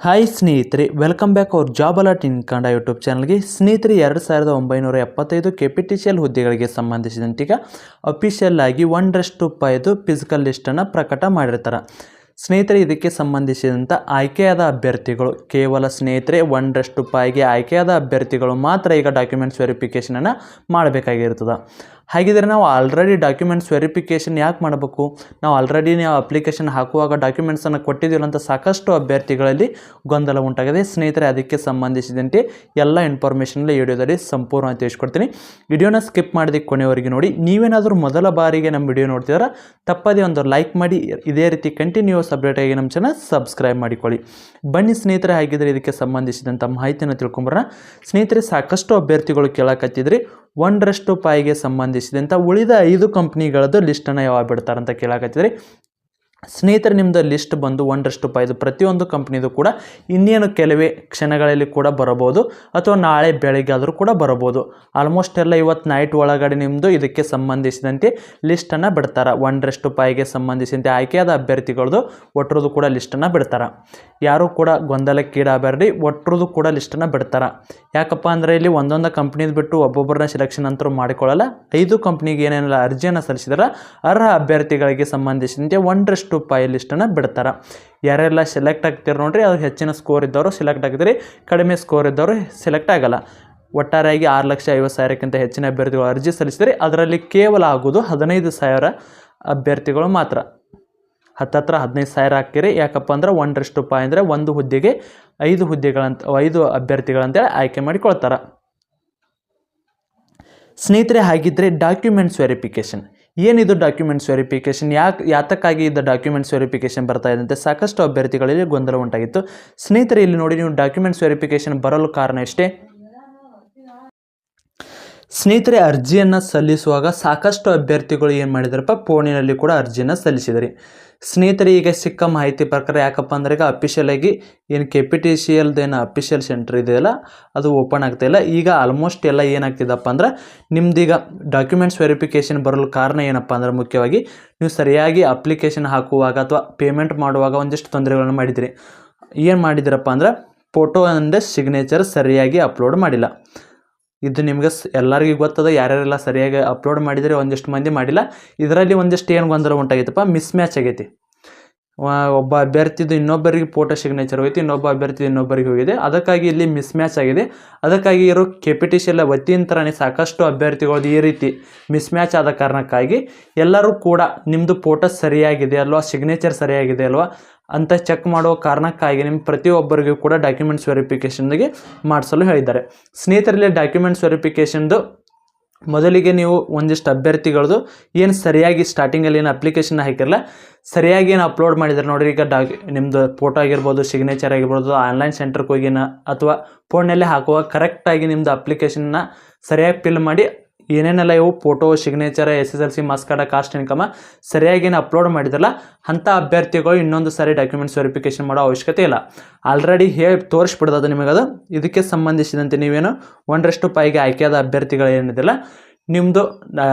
Hi ಸ್ನೇಹಿತರೆ welcome back ಅವ್ರ job alert in Kannada YouTube ಚಾನಲ್ಗೆ ಸ್ನೇಹಿತರೆ, ಎರಡು ಸಾವಿರದ ಒಂಬೈನೂರ ಎಪ್ಪತ್ತೈದು K P T C L ಹುದ್ದೆಗಳಿಗೆ ಸಂಬಂಧಿಸಿದಂತೆ ಈಗ ಅಫಿಷಿಯಲ್ ಆಗಿ ಒಂದರಷ್ಟು ರೂಪಾಯಿದು ಫಿಸಿಕಲ್ ಲಿಸ್ಟನ್ನು ಪ್ರಕಟ ಮಾಡಿರ್ತಾರೆ. ಸ್ನೇಹಿತರೆ, ಇದಕ್ಕೆ ಸಂಬಂಧಿಸಿದಂಥ ಆಯ್ಕೆಯಾದ ಅಭ್ಯರ್ಥಿಗಳು, ಕೇವಲ ಸ್ನೇಹಿತರೆ ಒಂದರಷ್ಟು ರೂಪಾಯಿಗೆ ಆಯ್ಕೆಯಾದ ಅಭ್ಯರ್ಥಿಗಳು ಮಾತ್ರ ಈಗ ಡಾಕ್ಯುಮೆಂಟ್ಸ್ ವೆರಿಫಿಕೇಷನನ್ನು ಮಾಡಬೇಕಾಗಿರ್ತದೆ. ಹಾಗಿದ್ರೆ ನಾವು ಆಲ್ರೆಡಿ ಡಾಕ್ಯುಮೆಂಟ್ಸ್ ವೆರಿಫಿಕೇಷನ್ ಯಾಕೆ ಮಾಡಬೇಕು? ನಾವು ಆಲ್ರೆಡಿ ನಾವು ಅಪ್ಲಿಕೇಶನ್ ಹಾಕುವಾಗ ಡಾಕ್ಯುಮೆಂಟ್ಸನ್ನು ಕೊಟ್ಟಿದ್ದೀವಲ್ಲ ಅಂತ ಸಾಕಷ್ಟು ಅಭ್ಯರ್ಥಿಗಳಲ್ಲಿ ಗೊಂದಲ ಉಂಟಾಗಿದೆ. ಸ್ನೇಹಿತರೆ, ಅದಕ್ಕೆ ಸಂಬಂಧಿಸಿದಂತೆ ಎಲ್ಲ ಇನ್ಫಾರ್ಮೇಷನಲ್ಲಿ ಈ ವಿಡಿಯೋದಲ್ಲಿ ಸಂಪೂರ್ಣವಾಗಿ ತಿಳಿಸ್ಕೊಡ್ತೀನಿ. ವಿಡಿಯೋನ ಸ್ಕಿಪ್ ಮಾಡಿದ ಕೊನೆವರೆಗೆ ನೋಡಿ. ನೀವೇನಾದರೂ ಮೊದಲ ಬಾರಿಗೆ ನಮ್ಮ ವಿಡಿಯೋ ನೋಡ್ತಿದ್ರೆ ತಪ್ಪದೇ ಒಂದು ಲೈಕ್ ಮಾಡಿ. ಇದೇ ರೀತಿ ಕಂಟಿನ್ಯೂಸ್ ಅಪ್ಡೇಟ್ ಆಗಿ ನಮ್ಮ ಚಾನಲ್ ಸಬ್ಸ್ಕ್ರೈಬ್ ಮಾಡಿಕೊಳ್ಳಿ. ಬನ್ನಿ ಸ್ನೇಹಿತರೆ, ಹಾಗಿದ್ರೆ ಇದಕ್ಕೆ ಸಂಬಂಧಿಸಿದಂಥ ಮಾಹಿತಿಯನ್ನು ತಿಳ್ಕೊಂಬರೋಣ. ಸ್ನೇಹಿತರೆ, ಸಾಕಷ್ಟು ಅಭ್ಯರ್ಥಿಗಳು ಕೇಳಕತ್ತಿದ್ರಿ. ಒಂದರಷ್ಟು ಪಾಯಿಗೆ ಸಂಬಂಧಿಸಿದಂಥ ಉಳಿದ ಐದು ಕಂಪ್ನಿಗಳದ್ದು ಲಿಸ್ಟನ್ನು ಯಾವಾಗ ಬಿಡ್ತಾರಂತ ಕೇಳಕತ್ತಿದ್ರಿ. ಸ್ನೇಹಿತರೆ ನಿಮ್ಮದು ಲಿಸ್ಟ್ ಬಂದು ಒಂದರಷ್ಟು ರೂಪಾಯಿದು ಪ್ರತಿಯೊಂದು ಕಂಪ್ನಿದು ಕೂಡ ಇನ್ನೇನು ಕೆಲವೇ ಕ್ಷಣಗಳಲ್ಲಿ ಕೂಡ ಬರಬಹುದು ಅಥವಾ ನಾಳೆ ಬೆಳಗ್ಗೆ ಆದರೂ ಕೂಡ ಬರಬಹುದು. ಆಲ್ಮೋಸ್ಟ್ ಎಲ್ಲ ಇವತ್ತು ನೈಟ್ ಒಳಗಡೆ ನಿಮ್ಮದು ಇದಕ್ಕೆ ಸಂಬಂಧಿಸಿದಂತೆ ಲಿಸ್ಟನ್ನು ಬಿಡ್ತಾರೆ. ಒಂದರಷ್ಟು ಪಾಯಿಗೆ ಸಂಬಂಧಿಸಿದಂತೆ ಆಯ್ಕೆಯಾದ ಅಭ್ಯರ್ಥಿಗಳದು ಒಟ್ಟರದು ಕೂಡ ಲಿಸ್ಟನ್ನು ಬಿಡ್ತಾರೆ. ಯಾರೂ ಕೂಡ ಗೊಂದಲಕ್ಕೀಡಾಗಬೇಡ್ರಿ ಒಟ್ಟರದು ಕೂಡ ಲಿಸ್ಟನ್ನು ಬಿಡ್ತಾರೆ. ಯಾಕಪ್ಪ ಅಂದರೆ ಇಲ್ಲಿ ಒಂದೊಂದು ಕಂಪ್ನಿದು ಬಿಟ್ಟು ಒಬ್ಬೊಬ್ಬರನ್ನ ಸೆಲೆಕ್ಷನ್ ಅಂತೂ ಮಾಡಿಕೊಳ್ಳಲ್ಲ. ಐದು ಕಂಪ್ನಿಗೆ ಏನೇನೆಲ್ಲ ಅರ್ಜಿಯನ್ನು ಸಲ್ಲಿಸಿದ್ರೆ, ಅರ್ಹ ಅಭ್ಯರ್ಥಿಗಳಿಗೆ ಸಂಬಂಧಿಸಿದಂತೆ ಒಂದರಷ್ಟು ರೂಪಾಯಿ ಲಿಸ್ಟನ್ನು ಬಿಡ್ತಾರೆ. ಯಾರೆಲ್ಲ ಸೆಲೆಕ್ಟ್ ಆಗ್ತೀರಿ ನೋಡ್ರಿ, ಅವ್ರು ಹೆಚ್ಚಿನ ಸ್ಕೋರ್ ಇದ್ದವರು ಸೆಲೆಕ್ಟ್ ಆಗಿದ್ರಿ, ಕಡಿಮೆ ಸ್ಕೋರ್ ಇದ್ದವರು ಸೆಲೆಕ್ಟ್ ಆಗಲ್ಲ. ಒಟ್ಟಾರೆಯಾಗಿ ಆರು ಲಕ್ಷ ಐವತ್ತು ಸಾವಿರಕ್ಕಿಂತ ಹೆಚ್ಚಿನ ಅಭ್ಯರ್ಥಿಗಳು ಅರ್ಜಿ ಸಲ್ಲಿಸಿದರೆ ಅದರಲ್ಲಿ ಕೇವಲ ಆಗೋದು ಹದಿನೈದು ಸಾವಿರ ಅಭ್ಯರ್ಥಿಗಳು ಮಾತ್ರ. ಹತ್ತತ್ರ ಹದಿನೈದು ಸಾವಿರ ಹಾಕ್ತೀರಿ, ಯಾಕಪ್ಪ ಅಂದ್ರೆ ಒಂದರಷ್ಟು ಪಾಯ್ ಅಂದರೆ ಒಂದು ಹುದ್ದೆಗೆ ಐದು ಹುದ್ದೆಗಳಂತ, ಐದು ಅಭ್ಯರ್ಥಿಗಳಂತೇಳಿ ಆಯ್ಕೆ ಮಾಡಿಕೊಳ್ತಾರೆ. ಸ್ನೇಹಿತರೆ ಹಾಗಿದ್ದರೆ ಡಾಕ್ಯುಮೆಂಟ್ಸ್ ವೆರಿಫಿಕೇಷನ್ ಏನಿದು ಡಾಕ್ಯುಮೆಂಟ್ಸ್ ವೆರಿಫಿಕೇಶನ್ ಯಾಕೆ ಯಾತಕ್ಕಾಗಿ ಇದ್ದ ಡಾಕ್ಯುಮೆಂಟ್ಸ್ ವೆರಿಫಿಕೇಷನ್ ಬರ್ತಾ ಇದೆ ಅಂತ ಸಾಕಷ್ಟು ಅಭ್ಯರ್ಥಿಗಳಲ್ಲಿ ಗೊಂದಲ ಉಂಟಾಗಿತ್ತು. ಸ್ನೇಹಿತರೆ, ಇಲ್ಲಿ ನೋಡಿ ನೀವು ಡಾಕ್ಯುಮೆಂಟ್ಸ್ ವೆರಿಫಿಕೇಷನ್ ಬರಲು ಕಾರಣ ಇಷ್ಟೇ ಸ್ನೇಹಿತರೆ, ಅರ್ಜಿಯನ್ನು ಸಲ್ಲಿಸುವಾಗ ಸಾಕಷ್ಟು ಅಭ್ಯರ್ಥಿಗಳು ಏನು ಮಾಡಿದ್ರಪ್ಪ? ಫೋನಿನಲ್ಲಿ ಕೂಡ ಅರ್ಜಿಯನ್ನು ಸಲ್ಲಿಸಿದ್ರಿ. ಸ್ನೇಹಿತರೆ ಈಗ ಸಿಕ್ಕ ಮಾಹಿತಿ ಪ್ರಕಾರ ಯಾಕಪ್ಪ ಅಂದ್ರೆ ಈಗ ಅಫಿಷಿಯಲ್ ಆಗಿ ಏನು K P T C official centre ಇದೆಯಲ್ಲ ಅದು ಓಪನ್ ಆಗ್ತಾಯಿಲ್ಲ ಈಗ ಆಲ್ಮೋಸ್ಟ್ ಎಲ್ಲ ಏನಾಗ್ತಿದಪ್ಪ ಅಂದ್ರೆ ನಿಮ್ದೀಗ ಡಾಕ್ಯುಮೆಂಟ್ಸ್ ವೆರಿಫಿಕೇಷನ್ ಬರಲು ಕಾರಣ ಏನಪ್ಪ ಅಂದ್ರೆ ಮುಖ್ಯವಾಗಿ ನೀವು ಸರಿಯಾಗಿ ಅಪ್ಲಿಕೇಶನ್ ಹಾಕುವಾಗ ಅಥವಾ ಪೇಮೆಂಟ್ ಮಾಡುವಾಗ ಒಂದಿಷ್ಟು ತೊಂದರೆಗಳನ್ನು ಮಾಡಿದಿರಿ. ಏನು ಮಾಡಿದಿರಪ್ಪ ಅಂದ್ರೆ ಫೋಟೋ ಅಂದರೆ ಸಿಗ್ನೇಚರ್ ಸರಿಯಾಗಿ ಅಪ್ಲೋಡ್ ಮಾಡಿಲ್ಲ. ಇದು ನಿಮ್ಗೆ ಎಲ್ಲರಿಗೂ ಗೊತ್ತದ, ಯಾರ್ಯಾರೆಲ್ಲ ಸರಿಯಾಗಿ ಅಪ್ಲೋಡ್ ಮಾಡಿದರೆ ಒಂದಿಷ್ಟು ಮಂದಿ ಮಾಡಿಲ್ಲ. ಇದರಲ್ಲಿ ಒಂದಿಷ್ಟು ಏನು ಗೊಂದಲ ಉಂಟಾಗೈತಪ್ಪ ಮಿಸ್ ಮ್ಯಾಚ್ ಆಗೈತಿ ಒಬ್ಬ ಅಭ್ಯರ್ಥಿದು ಇನ್ನೊಬ್ಬರಿಗೆ ಫೋಟೋ ಸಿಗ್ನೇಚರ್ ಹೋಯ್ತು, ಇನ್ನೊಬ್ಬ ಅಭ್ಯರ್ಥಿ ಇನ್ನೊಬ್ಬರಿಗೆ ಹೋಗಿದೆ. ಅದಕ್ಕಾಗಿ ಇಲ್ಲಿ ಮಿಸ್ ಮ್ಯಾಚ್ ಆಗಿದೆ. ಅದಕ್ಕಾಗಿ ಇರೋ ಕೆ ಪಿ ಸಾಕಷ್ಟು ಅಭ್ಯರ್ಥಿಗಳದ್ದು ಈ ರೀತಿ ಮಿಸ್ ಮ್ಯಾಚ್ ಆದ ಕಾರಣಕ್ಕಾಗಿ ಎಲ್ಲರೂ ಕೂಡ ನಿಮ್ಮದು ಫೋಟೋ ಸರಿಯಾಗಿದೆ ಅಲ್ವಾ ಸಿಗ್ನೇಚರ್ ಸರಿಯಾಗಿದೆ ಅಲ್ವಾ? ಅಂತ ಚೆಕ್ ಮಾಡುವ ಕಾರಣಕ್ಕಾಗಿ ನಿಮ್ಮ ಪ್ರತಿಯೊಬ್ಬರಿಗೂ ಕೂಡ ಡಾಕ್ಯುಮೆಂಟ್ಸ್ ವೆರಿಫಿಕೇಷನ್ಗೆ ಮಾಡಿಸಲು ಹೇಳಿದ್ದಾರೆ. ಸ್ನೇಹಿತರಲ್ಲಿ ಡಾಕ್ಯುಮೆಂಟ್ಸ್ ವೆರಿಫಿಕೇಷನ್ದು ಮೊದಲಿಗೆ ನೀವು ಒಂದಿಷ್ಟು ಅಭ್ಯರ್ಥಿಗಳದು, ಏನು ಸರಿಯಾಗಿ ಸ್ಟಾರ್ಟಿಂಗಲ್ಲಿ ಏನು ಅಪ್ಲಿಕೇಶನ್ ಹಾಕಿರಲ್ಲ, ಸರಿಯಾಗಿ ಏನು ಅಪ್ಲೋಡ್ ಮಾಡಿದ್ದಾರೆ ನೋಡಿರಿ, ಈಗ ಡಾಕ್ ನಿಮ್ಮದು ಫೋಟೋ ಆಗಿರ್ಬೋದು ಸಿಗ್ನೇಚರ್ ಆಗಿರ್ಬೋದು ಆನ್ಲೈನ್ ಸೆಂಟರ್ಗೆ ಹೋಗಿನ ಅಥವಾ ಫೋನ್ನಲ್ಲೇ ಹಾಕುವಾಗ ಕರೆಕ್ಟಾಗಿ ನಿಮ್ಮದು ಅಪ್ಲಿಕೇಶನ್ನ ಸರಿಯಾಗಿ ಫಿಲ್ ಮಾಡಿ ಏನೇನೆಲ್ಲ ಇವು? Photo signature S S L C marks card caste income ಸರಿಯಾಗಿ ಏನು ಅಪ್ಲೋಡ್ ಮಾಡಿದ್ರಲ್ಲ, ಅಂಥ ಅಭ್ಯರ್ಥಿಗಳು ಇನ್ನೊಂದು ಸಾರಿ ಡಾಕ್ಯುಮೆಂಟ್ಸ್ ವೆರಿಫಿಕೇಶನ್ ಮಾಡೋ ಅವಶ್ಯಕತೆ ಇಲ್ಲ. ಆಲ್ರೆಡಿ ಹೇಳಿ ತೋರಿಸ್ಬಿಡ್ತದೆ ನಿಮಗದು. ಇದಕ್ಕೆ ಸಂಬಂಧಿಸಿದಂತೆ ನೀವೇನು ಒಂದರಷ್ಟು ಪಾಯಿಗೆ ಆಯ್ಕೆಯಾದ ಅಭ್ಯರ್ಥಿಗಳು ಏನಿದಿಲ್ಲ ನಿಮ್ಮದು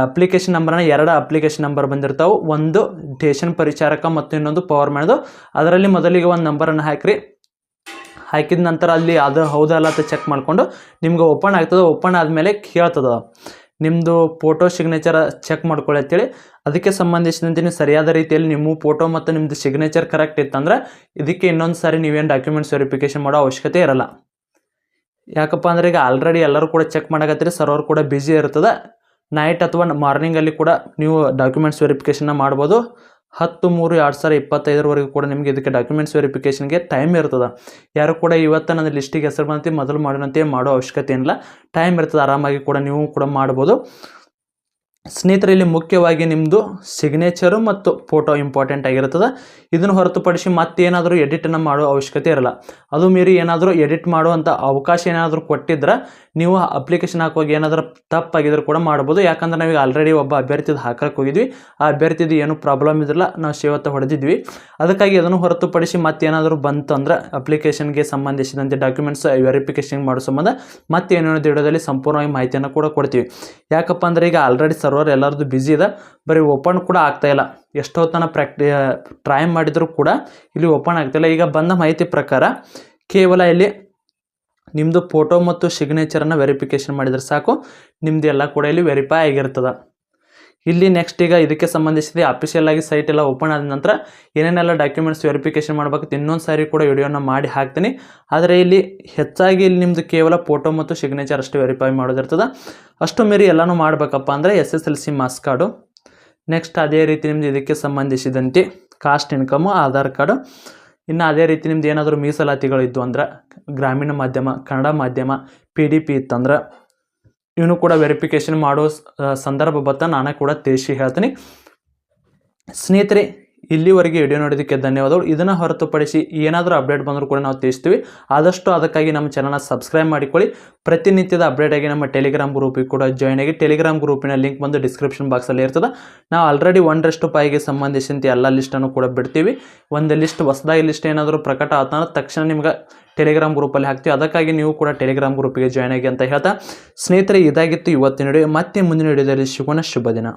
ಅಪ್ಲಿಕೇಶನ್ ನಂಬರ್ನ ಎರಡು ಅಪ್ಲಿಕೇಶನ್ ನಂಬರ್ ಬಂದಿರ್ತಾವೆ. ಒಂದು ಸ್ಟೇಷನ್ ಪರಿಚಾರಕ ಮತ್ತು ಇನ್ನೊಂದು ಪವರ್ ಮಾಡೋದು ಅದರಲ್ಲಿ ಮೊದಲಿಗೆ ಒಂದು ನಂಬರನ್ನು ಹಾಕಿರಿ. ಹಾಕಿದ ನಂತರ ಅಲ್ಲಿ ಅದು ಹೌದಲ್ಲ ಅಂತ ಚೆಕ್ ಮಾಡಿಕೊಂಡು ನಿಮ್ಗೆ ಓಪನ್ ಆಗ್ತದೆ. ಓಪನ್ ಆದಮೇಲೆ ಕೇಳ್ತದ. ನಿಮ್ಮದು ಫೋಟೋ ಸಿಗ್ನೇಚರ್ ಚೆಕ್ ಮಾಡ್ಕೊಳ್ಳಿ ಅಂತೇಳಿ. ಅದಕ್ಕೆ ಸಂಬಂಧಿಸಿದಂತೆ ನೀವು ಸರಿಯಾದ ರೀತಿಯಲ್ಲಿ ನಿಮ್ಮ ಫೋಟೋ ಮತ್ತು ನಿಮ್ಮದು ಸಿಗ್ನೇಚರ್ ಕರೆಕ್ಟ್ ಇತ್ತಂದ್ರೆ ಇದಕ್ಕೆ ಇನ್ನೊಂದು ಸಾರಿ ನೀವೇನು ಡಾಕ್ಯುಮೆಂಟ್ಸ್ ವೆರಿಫಿಕೇಷನ್ ಮಾಡೋ ಅವಶ್ಯಕತೆ ಇರಲ್ಲ. ಯಾಕಪ್ಪ ಅಂದ್ರೆ ಈಗ ಆಲ್ರೆಡಿ ಎಲ್ಲರೂ ಕೂಡ ಚೆಕ್ ಮಾಡಕತ್ತೀರಿ ಸರ್ವರ್ ಕೂಡ ಬ್ಯುಸಿ ಇರ್ತದೆ. ನೈಟ್ ಅಥವಾ ಮಾರ್ನಿಂಗಲ್ಲಿ ಕೂಡ ನೀವು ಡಾಕ್ಯುಮೆಂಟ್ಸ್ ವೆರಿಫಿಕೇಷನ್ನ ಮಾಡ್ಬೋದು. ಹತ್ತು ಮೂರು ಎರಡು ಸಾವಿರ ಇಪ್ಪತ್ತೈದರವರೆಗೂ ಕೂಡ ನಿಮಗೆ ಇದಕ್ಕೆ ಡಾಕ್ಯುಮೆಂಟ್ಸ್ ವೆರಿಫಿಕೇಷನ್ಗೆ ಟೈಮ್ ಇರ್ತದೆ. ಯಾರು ಕೂಡ ಇವತ್ತು ನನ್ನ ಲಿಸ್ಟಿಗೆ ಹೆಸರು ಬಂದಂತೆ ಮೊದಲು ಮಾಡಿದಂತೆ ಮಾಡೋ ಅವಶ್ಯಕತೆ ಏನಿಲ್ಲ. ಟೈಮ್ ಇರ್ತದೆ, ಆರಾಮಾಗಿ ಕೂಡ ನೀವು ಕೂಡ ಮಾಡ್ಬೋದು. ಸ್ನೇಹಿತರಲ್ಲಿ ಮುಖ್ಯವಾಗಿ ನಿಮ್ಮದು ಸಿಗ್ನೇಚರು ಮತ್ತು ಫೋಟೋ ಇಂಪಾರ್ಟೆಂಟ್ ಆಗಿರ್ತದೆ ಇದನ್ನು ಹೊರತುಪಡಿಸಿ ಮತ್ತೇನಾದರೂ ಎಡಿಟನ್ನು ಮಾಡೋ ಅವಶ್ಯಕತೆ ಇರಲ್ಲ. ಅದು ಮೀರಿ ಏನಾದರೂ ಎಡಿಟ್ ಮಾಡುವಂಥ ಅವಕಾಶ ಏನಾದರೂ ಕೊಟ್ಟಿದ್ರೆ ನೀವು ಅಪ್ಲಿಕೇಶನ್ ಹಾಕುವಾಗ ಏನಾದರೂ ತಪ್ಪಾಗಿದ್ರು ಕೂಡ ಮಾಡ್ಬೋದು ಯಾಕಂದ್ರೆ ನಾವೀಗ ಆಲ್ರೆಡಿ ಒಬ್ಬ ಅಭ್ಯರ್ಥಿದು ಹಾಕಕ್ಕೆ ಹೋಗಿದ್ವಿ. ಆ ಅಭ್ಯರ್ಥಿದು ಏನು ಪ್ರಾಬ್ಲಮ್ ಇದ್ರಲ್ಲ, ನಾವು ಸೇವತ್ತ ಹೊಡೆದಿದ್ವಿ. ಅದಕ್ಕಾಗಿ ಅದನ್ನು ಹೊರತುಪಡಿಸಿ ಮತ್ತೇನಾದರೂ ಬಂತು ಅಂದ್ರೆ ಅಪ್ಲಿಕೇಶನ್ಗೆ ಸಂಬಂಧಿಸಿದಂತೆ ಡಾಕ್ಯುಮೆಂಟ್ಸ್ ವೆರಿಫಿಕೇಶನ್ ಮಾಡೋ ಸಂಬಂಧ ಮತ್ತೇನೇನೋ ವಿಡಿಯೋದಲ್ಲಿ ಸಂಪೂರ್ಣವಾಗಿ ಮಾಹಿತಿಯನ್ನು ಕೂಡ ಕೊಡ್ತೀವಿ. ಯಾಕಪ್ಪ ಅಂದರೆ ಈಗ ಆಲ್ರೆಡಿ ಸರ್ವರ್ ಎಲ್ಲರದ್ದು ಬ್ಯುಸಿ ಇದೆ. ಬರೀ ಓಪನ್ ಕೂಡ ಆಗ್ತಾ ಇಲ್ಲ. ಎಷ್ಟೋ ತನ ಪ್ರಾಕ್ಟಿ ಟ್ರೈ ಮಾಡಿದರೂ ಕೂಡ ಇಲ್ಲಿ ಓಪನ್ ಆಗ್ತಾಯಿಲ್ಲ ಈಗ ಬಂದ ಮಾಹಿತಿ ಪ್ರಕಾರ ಕೇವಲ ಇಲ್ಲಿ ನಿಮ್ಮದು ಫೋಟೋ ಮತ್ತು ಸಿಗ್ನೇಚರನ್ನು ವೆರಿಫಿಕೇಷನ್ ಮಾಡಿದರೆ ಸಾಕು. ನಿಮ್ಮದು ಎಲ್ಲ ಕೂಡ ಇಲ್ಲಿ ವೆರಿಫೈ ಆಗಿರ್ತದೆ. ಇಲ್ಲಿ ನೆಕ್ಸ್ಟ್ ಈಗ ಇದಕ್ಕೆ ಸಂಬಂಧಿಸಿದ ಅಫಿಷಿಯಲ್ ಆಗಿ ಸೈಟ್ ಎಲ್ಲ ಓಪನ್ ಆದ ನಂತರ ಏನೇನೆಲ್ಲ ಡಾಕ್ಯುಮೆಂಟ್ಸ್ ವೆರಿಫಿಕೇಶನ್ ಮಾಡಬೇಕು ಇನ್ನೊಂದು ಸಾರಿ ಕೂಡ ವಿಡಿಯೋನ ಮಾಡಿ ಹಾಕ್ತೀನಿ. ಆದರೆ ಇಲ್ಲಿ ಹೆಚ್ಚಾಗಿ ಇಲ್ಲಿ ನಿಮ್ಮದು ಕೇವಲ ಫೋಟೋ ಮತ್ತು ಸಿಗ್ನೇಚರ್ ಅಷ್ಟು ವೆರಿಫೈ ಮಾಡೋದಿರ್ತದೆ ಅಷ್ಟು ಮೀರಿ ಎಲ್ಲನೂ ಮಾಡಬೇಕಪ್ಪ ಅಂದರೆ S S L C marks card next ಅದೇ ರೀತಿ ನಿಮ್ದು ಇದಕ್ಕೆ ಸಂಬಂಧಿಸಿದಂತೆ ಕಾಸ್ಟ್ ಇನ್ಕಮು ಆಧಾರ್ ಕಾರ್ಡು ಇನ್ನು ಅದೇ ರೀತಿ ನಿಮ್ದು ಏನಾದರೂ ಮೀಸಲಾತಿಗಳು ಇದ್ದು ಅಂದ್ರೆ ಗ್ರಾಮೀಣ ಮಾಧ್ಯಮ, ಕನ್ನಡ ಮಾಧ್ಯಮ ಪಿ ಡಿ ಪಿ ಇತ್ತಂದ್ರೆ ಇವನು ಕೂಡ ವೆರಿಫಿಕೇಶನ್ ಮಾಡೋ ಸಂದರ್ಭ ಬತ್ತ ನಾನು ಕೂಡ ತಿಳಿಸಿ ಹೇಳ್ತೀನಿ. ಸ್ನೇಹಿತರೆ, ಇಲ್ಲಿವರೆಗೆ ವಿಡಿಯೋ ನೋಡೋದಕ್ಕೆ ಧನ್ಯವಾದಗಳು. ಇದನ್ನು ಹೊರತುಪಡಿಸಿ ಏನಾದರೂ ಅಪ್ಡೇಟ್ ಬಂದರೂ ಕೂಡ ನಾವು ತಿಳಿಸ್ತೀವಿ. ಆದಷ್ಟು ಅದಕ್ಕಾಗಿ ನಮ್ಮ ಚಾನಲ್ನ ಸಬ್ಸ್ಕ್ರೈಬ್ ಮಾಡಿಕೊಳ್ಳಿ. ಪ್ರತಿನಿತ್ಯದ ಅಪ್ಡೇಟ್ ಆಗಿ ನಮ್ಮ ಟೆಲಿಗ್ರಾಮ್ ಗ್ರೂಪಿಗೆ ಕೂಡ ಜಾಯ್ನ್ ಆಗಿ ಟೆಲಿಗ್ರಾಮ್ ಗ್ರೂಪಿನ ಲಿಂಕ್ ಬಂದು ಡಿಸ್ಕ್ರಿಪ್ಷನ್ ಬಾಕ್ಸಲ್ಲಿ ಇರ್ತದೆ. ನಾವು ಆಲ್ರೆಡಿ ಒಂದರಷ್ಟು ಪಾಯಿಗೆ ಸಂಬಂಧಿಸಿದಂತೆ ಎಲ್ಲ ಲಿಸ್ಟನ್ನು ಕೂಡ ಬಿಡ್ತೀವಿ. ಒಂದು ಲಿಸ್ಟ್ ಹೊಸದಾಗಿ ಲಿಸ್ಟ್ ಏನಾದರೂ ಪ್ರಕಟ ಆತಂದ್ರೆ ತಕ್ಷಣ ನಿಮ್ಗೆ ಟೆಲಿಗ್ರಾಮ್ ಗ್ರೂಪಲ್ಲಿ ಹಾಕ್ತೀವಿ. ಅದಕ್ಕಾಗಿ ನೀವು ಕೂಡ ಟೆಲಿಗ್ರಾಮ್ ಗ್ರೂಪಿಗೆ ಜಾಯ್ನ್ ಆಗಿ ಅಂತ ಹೇಳ್ತಾ, ಸ್ನೇಹಿತರೆ, ಇದಾಗಿತ್ತು ಇವತ್ತಿನ ವಿಡಿಯೋ ಮತ್ತೆ ಮುಂದಿನ ವಿಡಿಯೋದಲ್ಲಿ ಸಿಗೋಣ. ಶುಭ ದಿನ.